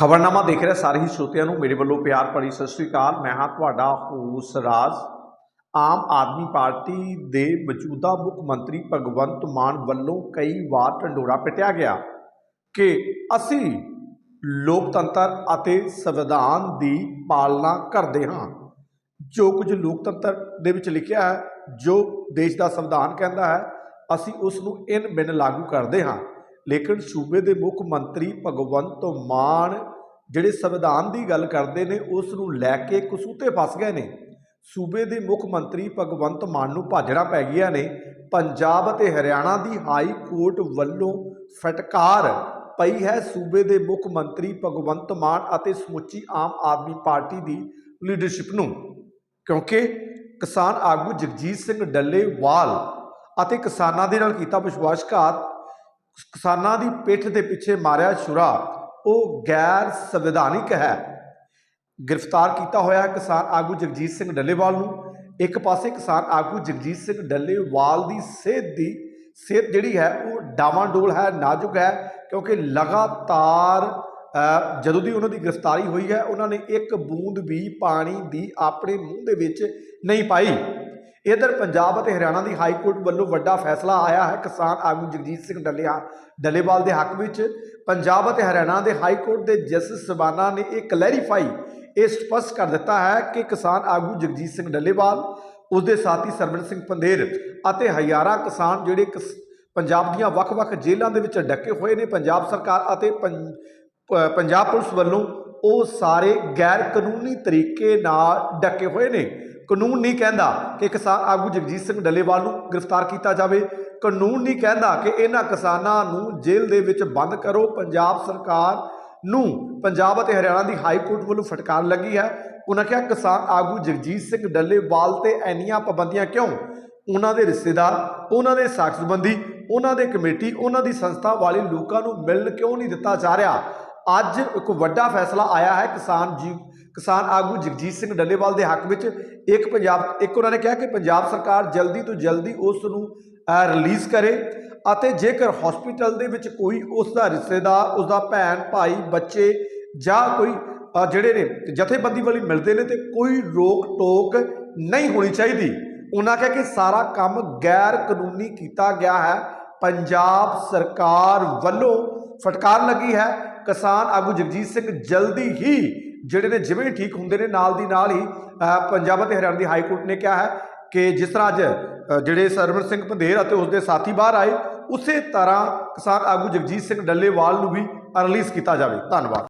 ਖਬਰਨਾਮਾ ਦੇਖ ਰਹੇ ਸਾਰੇ ਹੀ ਸਰੋਤਿਆਂ ਨੂੰ। ਮੇਰੇ ਵੱਲੋਂ ਪਿਆਰ ਭਰੀ ਸਤਿ ਸ੍ਰੀ ਅਕਾਲ। ਮੈਂ ਹਾਂ ਤੁਹਾਡਾ ਹੋਸ ਰਾਜ। ਆਮ ਆਦਮੀ ਪਾਰਟੀ ਦੇ ਮੌਜੂਦਾ ਮੁੱਖ ਮੰਤਰੀ ਭਗਵੰਤ ਮਾਨ ਵੱਲੋਂ ਕਈ ਵਾਰ ਢੰਡੋਰਾ ਪਿਟਿਆ ਗਿਆ ਕਿ ਅਸੀਂ ਲੋਕਤੰਤਰ ਅਤੇ ਸੰਵਿਧਾਨ ਦੀ ਪਾਲਣਾ ਕਰਦੇ ਹਾਂ। ਜੋ ਕੁਝ ਲੋਕਤੰਤਰ ਦੇ ਵਿੱਚ ਲਿਖਿਆ ਹੈ, ਜੋ ਦੇਸ਼ ਦਾ ਸੰਵਿਧਾਨ ਕਹਿੰਦਾ ਹੈ, ਅਸੀਂ ਉਸ ਨੂੰ ਇਨ ਬਿਨ ਲਾਗੂ ਕਰਦੇ ਹਾਂ। ਲੇਕਿਨ ਸੂਬੇ ਦੇ ਮੁੱਖ ਮੰਤਰੀ ਭਗਵੰਤ ਮਾਨ ਜਿਹੜੇ ਸੰਵਿਧਾਨ ਦੀ ਗੱਲ ਕਰਦੇ ਨੇ, ਉਸ ਨੂੰ ਲੈ ਕੇ ਕਸੂਤੇ ਫਸ ਗਏ ਨੇ। ਸੂਬੇ ਦੇ ਮੁੱਖ ਮੰਤਰੀ ਭਗਵੰਤ ਮਾਨ ਨੂੰ ਭਾਜੜਾ ਪੈ ਗਿਆ ਨੇ। ਪੰਜਾਬ ਅਤੇ ਹਰਿਆਣਾ ਦੀ ਹਾਈ ਕੋਰਟ ਵੱਲੋਂ ਫਟਕਾਰ ਪਈ ਹੈ। ਸੂਬੇ ਦੇ ਮੁੱਖ ਮੰਤਰੀ ਭਗਵੰਤ ਮਾਨ ਅਤੇ ਸਮੁੱਚੀ ਆਮ ਆਦਮੀ ਪਾਰਟੀ ਦੀ ਲੀਡਰਸ਼ਿਪ ਨੂੰ, ਕਿਉਂਕਿ ਕਿਸਾਨ ਆਗੂ ਜਗਜੀਤ ਸਿੰਘ ਡੱਲੇਵਾਲ ਅਤੇ ਕਿਸਾਨਾਂ ਦੇ ਨਾਲ ਕੀਤਾ ਵਿਸ਼ਵਾਸਘਾਤ ਕਿਸਾਨਾਂ ਦੀ ਪਿੱਠ ਦੇ ਪਿੱਛੇ ਮਾਰਿਆ ਛੁਰਾ, ਉਹ ਗੈਰ ਸੰਵਿਧਾਨਿਕ ਹੈ। ਗ੍ਰਿਫਤਾਰ ਕੀਤਾ ਹੋਇਆ ਕਿਸਾਨ ਆਗੂ ਜਗਜੀਤ ਸਿੰਘ ਡੱਲੇਵਾਲ ਨੂੰ। ਇੱਕ ਪਾਸੇ ਕਿਸਾਨ ਆਗੂ ਜਗਜੀਤ ਸਿੰਘ ਡੱਲੇਵਾਲ ਦੀ ਸਿਹਤ ਦੀ, ਸਿਹਤ ਜਿਹੜੀ ਹੈ, ਉਹ ਡਾਵਾਂਡੋਲ ਹੈ, ਨਾਜ਼ੁਕ ਹੈ, ਕਿਉਂਕਿ ਲਗਾਤਾਰ ਜਦੋਂ ਦੀ ਉਹਨਾਂ ਦੀ ਗ੍ਰਿਫਤਾਰੀ ਹੋਈ ਹੈ, ਉਹਨਾਂ ਨੇ ਇੱਕ ਬੂੰਦ ਵੀ ਪਾਣੀ ਦੀ ਆਪਣੇ ਮੂੰਹ ਦੇ ਵਿੱਚ ਨਹੀਂ ਪਾਈ। ਇਧਰ ਪੰਜਾਬ ਅਤੇ ਹਰਿਆਣਾ ਦੀ ਹਾਈ ਕੋਰਟ ਵੱਲੋਂ ਵੱਡਾ ਫੈਸਲਾ ਆਇਆ ਹੈ। ਕਿਸਾਨ ਆਗੂ ਜਗਜੀਤ ਸਿੰਘ ਡੱਲਿਆ, ਡੱਲੇਵਾਲ ਦੇ ਹੱਕ ਵਿੱਚ ਪੰਜਾਬ ਅਤੇ ਹਰਿਆਣਾ ਦੇ ਹਾਈ ਕੋਰਟ ਦੇ ਜਸਟਿਸ ਸਬਾਨਾ ਨੇ ਇਹ ਕਲੈਰੀਫਾਈ ਇਹ ਸਪਸ਼ਟ ਕਰ ਦਿੱਤਾ ਹੈ ਕਿ ਕਿਸਾਨ ਆਗੂ ਜਗਜੀਤ ਸਿੰਘ ਡੱਲੇਵਾਲ, ਉਸਦੇ ਸਾਥੀ ਸਰਵਣ ਸਿੰਘ ਪੰਧੇਰ ਅਤੇ ਹਜ਼ਾਰਾਂ ਕਿਸਾਨ ਜਿਹੜੇ ਕਿਸ- ਪੰਜਾਬ ਦੀਆਂ ਵੱਖ-ਵੱਖ ਜੇਲ੍ਹਾਂ ਦੇ ਵਿੱਚ ਡੱਕੇ ਹੋਏ ਨੇ। ਪੰਜਾਬ ਸਰਕਾਰ ਅਤੇ ਪੰ- ਪੰਜਾਬ ਪੁਲਿਸ ਵੱਲੋਂ ਉਹ ਸਾਰੇ ਗੈਰ ਕਾਨੂੰਨੀ ਤਰੀਕੇ ਨਾਲ ਡੱਕੇ ਹੋਏ ਨੇ। ਕਾਨੂੰਨ ਨਹੀਂ ਕਹਿੰਦਾ ਕਿ ਕਿਸਾਨ ਆਗੂ ਜਗਜੀਤ ਸਿੰਘ ਡੱਲੇਵਾਲ ਨੂੰ ਗ੍ਰਿਫਤਾਰ ਕੀਤਾ ਜਾਵੇ। ਕਾਨੂੰਨ ਨਹੀਂ ਕਹਿੰਦਾ ਕਿ ਇਹਨਾਂ ਕਿਸਾਨਾਂ ਨੂੰ ਜੇਲ੍ਹ ਦੇ ਵਿੱਚ ਬੰਦ ਕਰੋ। ਪੰਜਾਬ ਸਰਕਾਰ ਨੂੰ ਪੰਜਾਬ ਅਤੇ ਹਰਿਆਣਾ ਦੀ ਹਾਈ ਕੋਰਟ ਵੱਲੋਂ ਫਟਕਾਰ ਲੱਗੀ ਹੈ। ਉਹਨਾਂ ਕਿਹਾ, ਕਿਸਾਨ ਆਗੂ ਜਗਜੀਤ ਸਿੰਘ ਡੱਲੇਵਾਲ ਤੇ ਇੰਨੀਆਂ ਪਾਬੰਦੀਆਂ ਕਿਉਂ? ਉਹਨਾਂ ਦੇ ਰਿਸ਼ਤੇਦਾਰ, ਉਹਨਾਂ ਦੇ ਸਾਖ ਸੰਬੰਧੀ, ਉਹਨਾਂ ਦੇ ਕਮੇਟੀ, ਉਹਨਾਂ ਦੀ ਸੰਸਥਾ ਵਾਲੇ ਲੋਕਾਂ ਨੂੰ ਮਿਲਣ ਕਿਉਂ ਨਹੀਂ ਦਿੱਤਾ ਜਾ ਰਿਹਾ? ਅੱਜ ਇੱਕ ਵੱਡਾ ਫੈਸਲਾ ਆਇਆ ਹੈ। ਕਿਸਾਨ ਜੀ ਕਿਸਾਨ ਆਗੂ ਜਗਜੀਤ ਸਿੰਘ ਡੱਲੇਵਾਲ ਦੇ ਹੱਕ ਵਿੱਚ ਇੱਕ ਪੰਜਾਬ, ਇੱਕ ਉਹਨਾਂ ਨੇ ਕਿਹਾ ਕਿ ਪੰਜਾਬ ਸਰਕਾਰ ਜਲਦੀ ਤੋਂ ਜਲਦੀ ਉਸ ਨੂੰ ਰਿਲੀਜ਼ ਕਰੇ ਅਤੇ ਜੇਕਰ ਹਸਪੀਟਲ ਦੇ ਵਿੱਚ ਕੋਈ ਉਸ ਦਾ ਰਿਸ਼ਤੇਦਾਰ ਉਸ ਦਾ ਭੈਣ, ਭਾਈ, ਬੱਚੇ ਜਾਂ ਕੋਈ ਜਿਹੜੇ ਨੇ ਜਥੇਬੰਦੀ ਵਾਲੀ ਮਿਲਦੇ ਨੇ ਤੇ ਕੋਈ ਰੋਕ ਟੋਕ ਨਹੀਂ ਹੋਣੀ ਚਾਹੀਦੀ। ਉਹਨਾਂ ਕਿਹਾ ਕਿ ਸਾਰਾ ਕੰਮ ਗੈਰ ਕਾਨੂੰਨੀ ਕੀਤਾ ਗਿਆ ਹੈ। ਪੰਜਾਬ ਸਰਕਾਰ ਵੱਲੋਂ ਫਟਕਾਰ ਲੱਗੀ ਹੈ। ਕਿਸਾਨ ਆਗੂ ਜਗਜੀਤ ਸਿੰਘ ਜਲਦੀ ਹੀ ਜਿਹੜੇ ਨੇ ਜਿਵੇਂ ਠੀਕ ਹੁੰਦੇ ਨੇ, ਨਾਲ ਦੀ ਨਾਲ ਹੀ ਪੰਜਾਬ ਅਤੇ ਹਰਿਆਣਾ ਦੀ ਹਾਈ ਕੋਰਟ ਨੇ ਕਿਹਾ ਹੈ ਕਿ ਜਿਸ ਤਰ੍ਹਾਂ ਅੱਜ ਜਿਹੜੇ ਸਰਵਣ ਸਿੰਘ ਪੰਧੇਰ ਅਤੇ ਉਸਦੇ ਸਾਥੀ ਬਾਹਰ ਆਏ, ਉਸੇ ਤਰ੍ਹਾਂ ਕਿਸਾਨ ਆਗੂ ਜਗਜੀਤ ਸਿੰਘ ਡੱਲੇਵਾਲ ਨੂੰ ਵੀ ਰਿਲੀਜ਼ ਕੀਤਾ ਜਾਵੇ। ਧੰਨਵਾਦ।